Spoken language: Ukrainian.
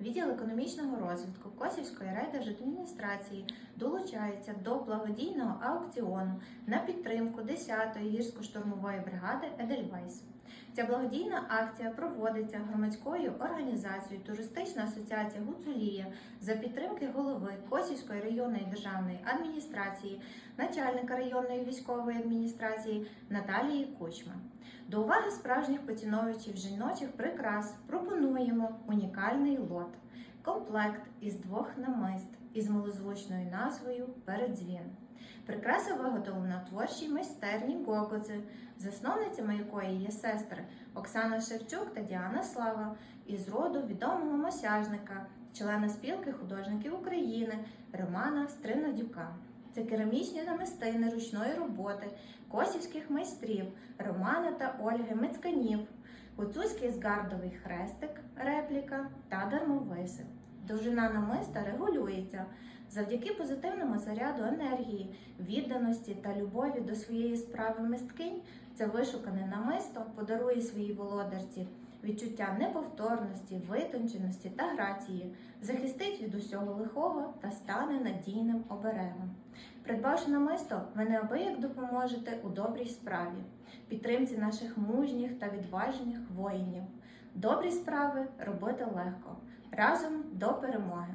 відділ економічного розвитку Косівської райдержадміністрації долучається до благодійного аукціону на підтримку 10-ї гірсько-штурмової бригади Едельвейс. Ця благодійна акція проводиться громадською організацією Туристична асоціація Гуцулія за підтримки голови Косівської районної державної адміністрації, начальника районної військової адміністрації Наталії Кучма. До уваги справжніх поціновувачів жіночих прикрас пропонуємо унікальний лот комплект із двох намист із милозвучною назвою Передзвін. Прикраса виготовлена творчій майстерні Гокодзи, засновницями якої є сестри Оксана Шевчук та Діана Слава із роду відомого мосяжника, члена спілки художників України Романа Стринадюка. Це керамічні намистини ручної роботи косівських майстрів Романа та Ольги Мицканів, гуцульський згардовий хрестик, репліка та дармовиси. Довжина намиста регулюється завдяки позитивному заряду енергії, відданості та любові до своєї справи мисткинь. Це вишукане намисто подарує своїй володарці відчуття неповторності, витонченості та грації, захистить від усього лихого та стане надійним оберегом. Придбавши намисто, ви неабияк допоможете у добрій справі, підтримці наших мужніх та відважних воїнів. Добрі справи робити легко. Разом до перемоги!